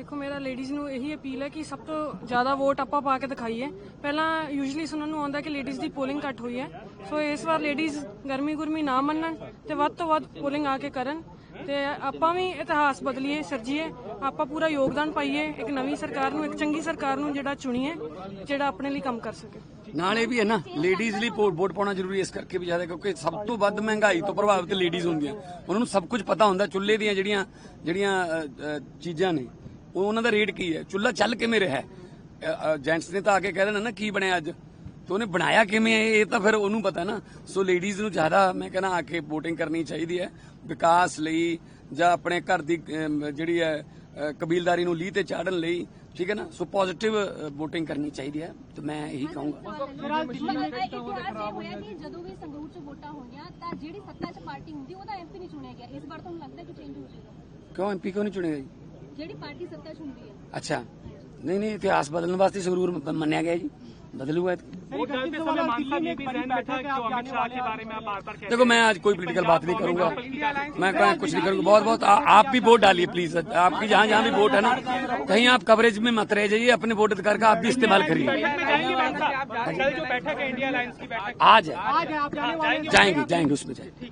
ਦੇਖੋ, ਮੇਰਾ ਲੇਡੀਜ਼ ਨੂੰ ਇਹੀ ਅਪੀਲ ਹੈ ਕਿ ਸਭ ਤੋਂ ਜ਼ਿਆਦਾ ਵੋਟ ਆਪਾਂ ਪਾ ਕੇ ਦਿਖਾਈਏ। ਪਹਿਲਾਂ ਯੂਜੂਲੀ ਸੁਣਨ ਨੂੰ ਆਉਂਦਾ ਕਿ ਲੇਡੀਜ਼ ਦੀ ਪੋਲਿੰਗ ਘੱਟ ਹੋਈ ਹੈ। ਸੋ ਇਸ ਵਾਰ ਲੇਡੀਜ਼ ਗਰਮੀ ਗੁਰਮੀ ਨਾ ਮੰਨਣ ਤੇ ਵੱਧ ਤੋਂ ਵੱਧ ਪੋਲਿੰਗ ਆ ਕੇ ਕਰਨ ਤੇ ਆਪਾਂ ਵੀ ਇਤਿਹਾਸ ਬਦਲੀਏ, ਸਿਰਜੀਏ, ਆਪਾਂ ਪੂਰਾ ਯੋਗਦਾਨ ਪਾਈਏ, ਇੱਕ ਨਵੀਂ ਸਰਕਾਰ ਨੂੰ, ਇੱਕ ਚੰਗੀ ਸਰਕਾਰ ਨੂੰ ਜਿਹੜਾ ਚੁਣੀਏ, ਜਿਹੜਾ ਆਪਣੇ ਲਈ ਕੰਮ ਕਰ ਸਕੇ। ਨਾਲੇ ਵੀ ਹੈ ਨਾ ਲੇਡੀਜ਼ ਲਈ ਵੋਟ ਪਾਉਣਾ ਜ਼ਰੂਰੀ ਹੈ ਇਸ ਕਰਕੇ ਵੀ ਜ਼ਿਆਦਾ, ਕਿਉਂਕਿ ਸਭ ਤੋਂ ਵੱਧ ਮਹਿੰਗਾਈ ਤੋਂ ਪ੍ਰਭਾਵਿਤ ਲੇਡੀਜ਼ ਹੁੰਦੀਆਂ। ਉਹਨਾਂ ਨੂੰ ਸਭ ਕੁਝ ਪਤਾ ਹੁੰਦਾ, ਚੁੱਲ੍ਹੇ ਦੀਆਂ ਜਿਹੜੀਆਂ ਜਿਹੜੀਆਂ ਚੀਜ਼ਾਂ ਨੇ। ਉਹ ਉਹਨਾਂ ਦਾ ਰੇਟ ਕੀ ਹੈ? ਚੁੱਲ੍ਹਾ ਚੱਲ ਕਿਵੇਂ ਰਿਹਾ ਹੈ? ਜੈਂਟਸ ਨੇ ਤਾਂ ਆ ਕੇ ਕਹਿ ਦੇਣਾ ਨਾ ਕੀ ਬਣਿਆ ਅੱਜ? ਤੇ ਉਹਨੇ ਬਣਾਇਆ ਕਿਵੇਂ ਹੈ? ਇਹ ਤਾਂ ਫਿਰ ਉਹਨੂੰ ਪਤਾ ਨਾ। ਸੋ ਲੇਡੀਜ਼ ਨੂੰ ਜ਼ਿਆਦਾ ਮੈਂ ਕਹਿੰਦਾ ਆ ਕੇ VOTING ਕਰਨੀ ਚਾਹੀਦੀ ਹੈ। ਵਿਕਾਸ ਲਈ ਜਾਂ ਆਪਣੇ ਘਰ ਦੀ ਜਿਹੜੀ ਹੈ ਕਬੀਲਦਾਰੀ ਨੂੰ ਲੀਹ ਤੇ ਚਾੜਨ ਲਈ ਠੀਕ ਹੈ ਨਾ? ਸੋ ਪੋਜ਼ਿਟਿਵ VOTING ਕਰਨੀ ਚਾਹੀਦੀ ਹੈ। ਤੇ ਮੈਂ ਇਹੀ ਕਹੂੰਗਾ। ਜਦੋਂ ਵੀ ਸੰਗਰੂਰ ਚ ਵੋਟਾਂ ਹੋਈਆਂ ਤਾਂ ਜਿਹੜੀ ਸੱਤਾ 'ਚ ਪਾਰਟੀ ਹੁੰਦੀ ਉਹਦਾ ਐਮਪੀ ਨਹੀਂ ਚੁਣਿਆ ਗਿਆ। ਇਸ ਵਾਰ ਤੁਹਾਨੂੰ ਲੱਗਦਾ ਕਿ ਚੇਂਜ ਹੋ ਜਾਏਗਾ? ਕਿਉਂ ਐਮਪੀ ਕਿਉਂ ਨਹੀਂ ਚੁਣਿਆ ਜੀ? ਜਿਹੜੀ ਪਾਰਟੀ ਸੱਤਾ 'ਚ ਹੁੰਦੀ ਹੈ ਅੱਛਾ ਨਹੀਂ ਨਹੀਂ ਇਤਿਹਾਸ ਬਦਲਣ ਵਾਸਤੇ ਜ਼ਰੂਰ ਮੰਨਿਆ ਗਿਆ ਜੀ ਬਦਲੂਗਾ वोट डालते समय मानसा ये भी जहन में था कि जो अमित शाह के बारे में आप बार बार कहते देखो मैं आज कोई पॉलिटिकल बात नहीं करूंगा मैं कहीं कुछ नहीं करूंगा बहुत बहुत आ- आप भी वोट डालिए प्लीज आपकी जहाँ जहाँ भी वोट है ना कहीं आप कवरेज में मत रह जाइए अपने वोट अधिकार का आप भी इस्तेमाल करिए जाएंगे मानसा कल जो बैठक है इंडिया अलायंस की बैठक आज है हाँ, जाएंगे जाएंगे जाएंगे उसमें जाएंगे